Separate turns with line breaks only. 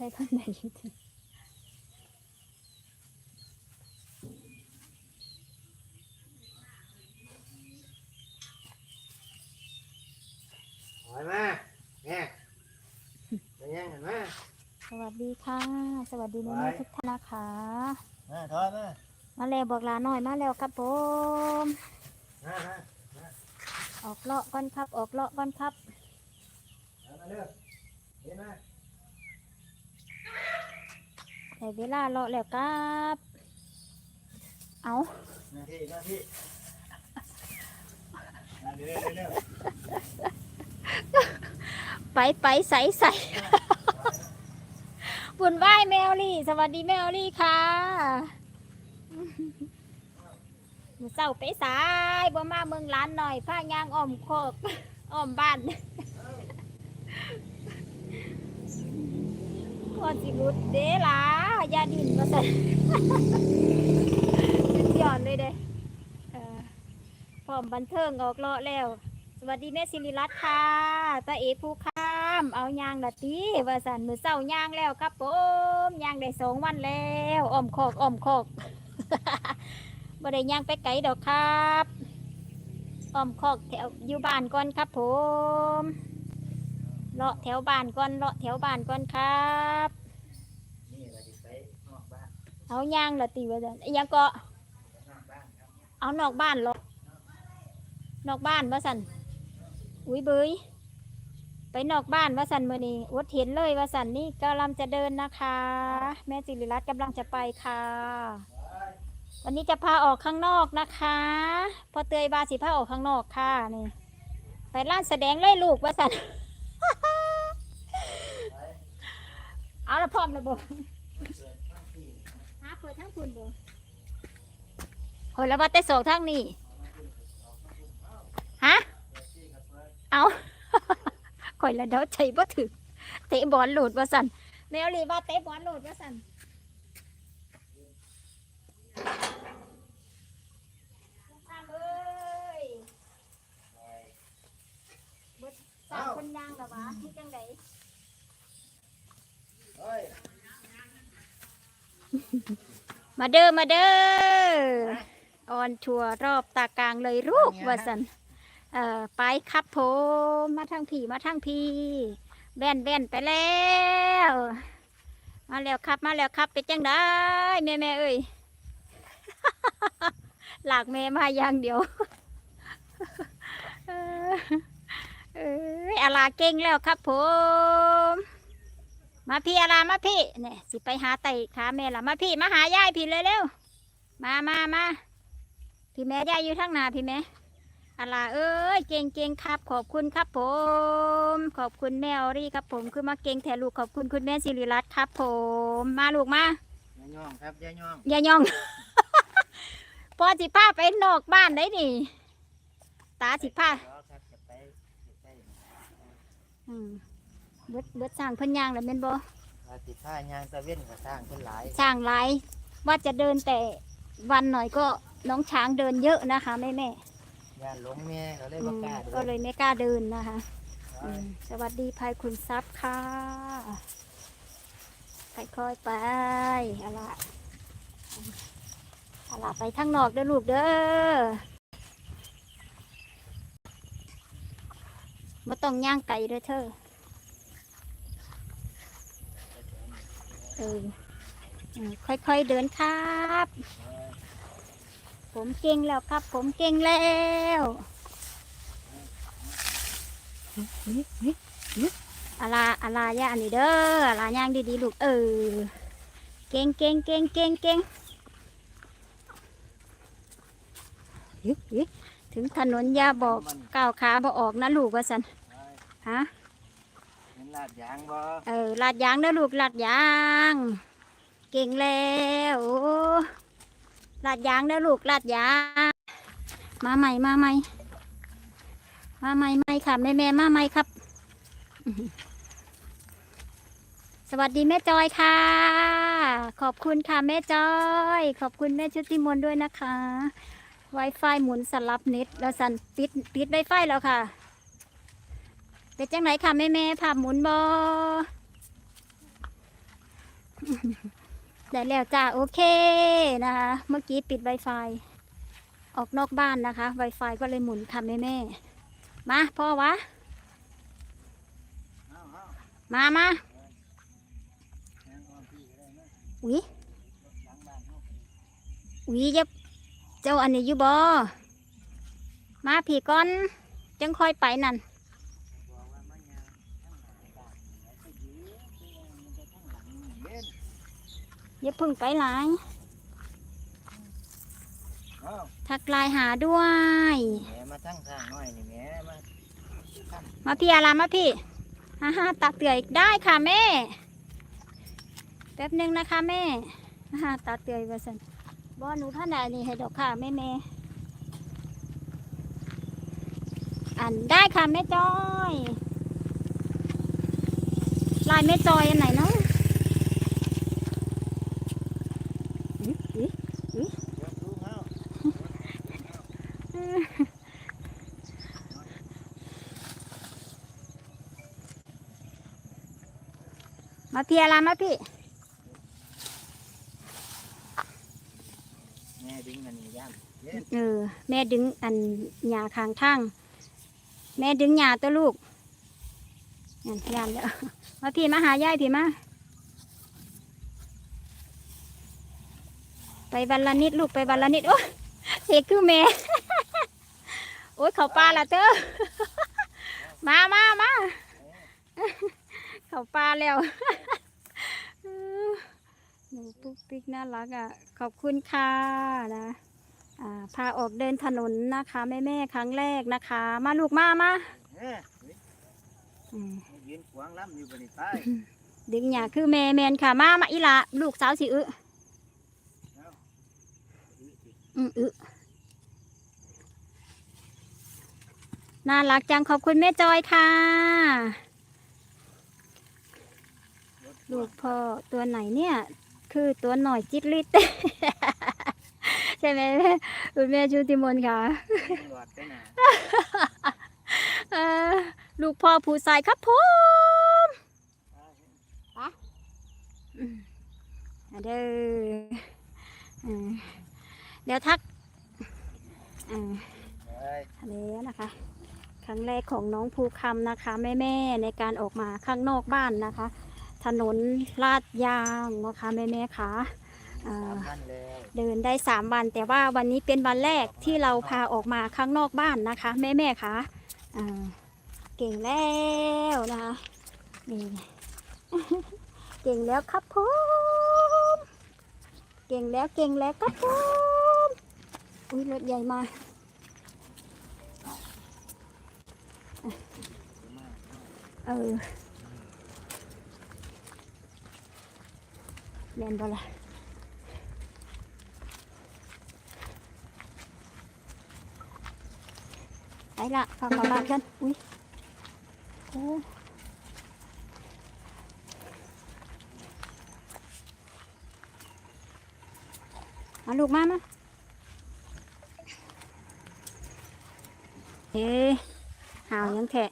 ใส่ข้างในอยู่ดิ
ถอยมาเนี่ยเป็นยังเห็นไหม
สวัสดีค่ะ สวัสดีแม่
ไว้
ๆทุกท่านนะคะ
มาถอยมา
มาแล้วบอกลาหน่อยมาแล้วครับผม
มามา
ออกเลาะก่อนครับ ออกเลาะก่อนครับ
มาเร็วเห็นไหม
ในเวลาเลาะแล้วครับ เอา
หน้าที่หน้าที่มาเร็วเร็วเร็ว
ไปไปใส่ใส่บุญไหว้แมวลี่ สวัสดีแมวลี่ค่ะมือเศร้าไปสายบ่มาเมืองร้านหน่อยผ้ายางอ้อมโคกอ้อมบ้าน พอสิรุดเด้ล่ะยาดินมาใส่หย่อนเลยเด้เออพร้อมบันเทิงออกเลาะแล้ว สวัสดีแม่สิริรัตน์ค่ะตาเอผู้ข้ามเอายางละตีว่าสันมือเศร้ายางแล้วครับผมยางได้สองวันแล้วอ้อมคอกอ้อมคอกบ่ได้ยางไปไกลดอกครับอ้อมคอกแถวอยู่บ้านก่อนครับผม เลาะแถวบ้านก่อนเลาะแถวบ้านก่อนครับ
นี่เราจะไปนอกบ้าน
เอายางละตีว่าสันอิหยังก็
นอกานครับ
เอานอกบ้านเหรอนอกบ้านว่าสันอุ้ยเบยไปนอกบ้านว่าสันมือนี้อดเห็นเลยว่าสันนี่กำลังจะเดินนะคะ แม่จิริรัตน์กำลังจะไปค่ะ วันนี้จะพาออกข้างนอกนะคะพอเตยบาสิพาออกข้างนอกค่ะนี่ไปร้านแสดงเลยลูกว่าสัน เอาละพร้อมแล้วบ่หาเปิดทั้งคุณบ่โอ้ยแล้วว่าแต่โศกทั้งนี้ฮะเอาข่อยละเดาใจบ่ถึงเตะบอลหลุดว่าสันแมวลีว่าเตะบอลหลุดว่าสันตามเอ้ยเบิดสามคนยางเหรอวะที่จังได
เฮ้ย
มาเด้อมาเด้อออนทัวร์รอบตากลางเลยลูกว่าสันเอ่อไปครับผมมาทางผีมาทางพีแว่นแว่นไปแล้ว มาแล้วครับมาแล้วครับเป็นจังได้แม่แม่เอ้ยหลากแม่มาอย่างเดียวเออเอ้ยอาลาเก่งแล้วครับผม มาพี่อาลามาพี่เนี่ยสิไปหาไต่ขาแม่ละมาพี่มาหายายพี่เลยเร็วๆมามามาพี่แม่ยายอยู่ทางหน้าพี่แม่อาลาเอ้ยเก่งเก่งครับ ขอบคุณครับผม ขอบคุณแม่ออรี่ครับผมคือมาเก่งแทนลูกขอบคุณคุณแม่สิริรัตน์ครับผม มาลูกมา
ยายย่องครับยายย่อง
อย่าย่อง พอสิพาไปนอกบ้านได้นี่ตาสิพา
เดี๋ยวครับจะไปจะไป
อืม เบิดเบิดสร้างเพิ่นย่างแล้วแม่นบ่
ว่าสิท่ายางตะเว้นกับสร้างขึ้นหลาย
สร้างหลายว่าจะเดินแต่วันหน่อยก็น้องช้างเดินเยอะนะคะแม่แม่
ยานหลงแม่ก็เลย
ๆอื
บ่
ม
กล้า
ก็เลยไม่กล้าเดินนะคะ
ไป
อืมสวัสดีภัยคุณทรัพย์ค่ะค่อยๆไปเอาล่ะเอาล่ะไปทางนอกเด้อลูกเด้อมาต้องย่างไก่เด้อเธอ เออค่อยๆเดินครับ ผมเก่งแล้วครับ ผมเก่งแล้วอาลาอาลาย่าอันนี้เด้ออาลาย่างดีๆลูกเออ เก่งเก่งเก่งเก่งเก่งยึกยึกถึงถนนยาบอกก้าวขาบ่ออกนะลูกว่าสันฮะ
ลาดยางบ่
เออลาดยางนะลูกลาดยาง เก่งแล้วโอ้ลาดยางนะลูกลาดยางมาใหม่มาใหม่มาใหม่ใหม่ค่ะแม่แม่มาใหม่ครับ สวัสดีแม่จอยค่ะ ขอบคุณค่ะแม่จอย ขอบคุณแม่ชุติมนด้วยนะคะ Wi-Fi หมุนสลับเน็ตแล้วสันปิดปิด Wi-Fi แล้วค่ะ เป็นจังไหนค่ะแม่แม่ภาพหมุนบอได้แล้วจ้าโอเคนะคะ เมื่อกี้ปิด Wi-Fi ออกนอกบ้านนะคะ Wi-Fi ก็เลยหมุนค่ะแม่แม่ๆมาพ่อวะ
เอาเอา
มามา
แม่งอ้อมพี่ก็ได้นะ
อุ้ย
หลังบ้านเฮา
อุ้ยเยับเจ้าอันนี้อยู่บ่มาผีก่อน จังค่อยไปนั่น
บอกว่ามายางทั้งหลังบ้านแล้วก็ยื้อไปเอามันจะทั้งหลังเย็น
อย่าเพึ่งไปหลาย
เอา
ทักไลน์หาด้วย
แม่มาทั้งทางน้อยนี่แม่มา
มาพี่อารามาพี่ฮ่าฮ่าตักเตือยได้ค่ะแม่ แป๊บหนึงนะคะแม่ฮ่าฮ่าตักเตือยว่าสันบ่หนูท่านใดนี่ให้ดอกค่ะแม่แม่อันได้ค่ะแม่จอย ลายแม่จอยอันไหนเนาะอุ๊ยอุ๊ ย
เดี๋ยวดูเอา
มาพี่อารามาพี่
แม่ดึงอันนี้ย่ำเย็น
เออแม่ดึงอันหญ้าข้างทางแม่ดึงหญ้าตัวลูกนั่นยานแล้วมาพี่มาหายายพี่มา ไปวันละนิดลูกไปวันละนิดโอ้ยเสกคือแม่โอ้ยเขาปลาละเต้อมามามาเขาปลาแล้วหนูปุ๊กปิ๊กน่ารักอะ ขอบคุณค่ะนะอ่าพาออกเดินถนนนะคะแม่แม่ๆครั้งแรกนะคะ มาลูกมามา
เอ้ยเฮ้ย
อืม
ยืนขวางล้ำอยู่บนนี้ไป
ดึงหยาคือแม่แมนค่ะ มามาอีหละลูกสาวสิอึ อืมอึน่ารักจังขอบคุณแม่จอยค่ะ ลูกพ่อตัวไหนเนี่ย คือตัวหน่อยจิตลิดใช่ไหมแม่คุณแม่ชุติมนต์ค่ะ
หลอดไปหนา
เอ่อลูกพ่อผู้ชายครับผมอืมอะเด้ออืม เดี๋ยวทักอ่า
เฮ้ย
ทะเลนะคะ ครั้งแรกของน้องภูคำนะคะ แม่ๆในการออกมาข้างนอกบ้านนะคะ ถนนลาดยางนะคะแม่ๆค่ะอ่า
สามพันแล้ว
เดินได้สามวัน แต่ว่าวันนี้เป็นวันแรกที่เราพาออกมาข้างนอกบ้านนะคะ แม่ๆค่ะอ่าเก่งแล้วนะคะนี่เก่งแล้วครับผมเก่งแล้วเก่งแล้วครับผม อุ้ยรถใหญ่มาเออแมนบอละไปละข้าเข้าบ้านกันอุ้ยโอ้มาลูกมามาเอ๊ะ หาวยังแทะ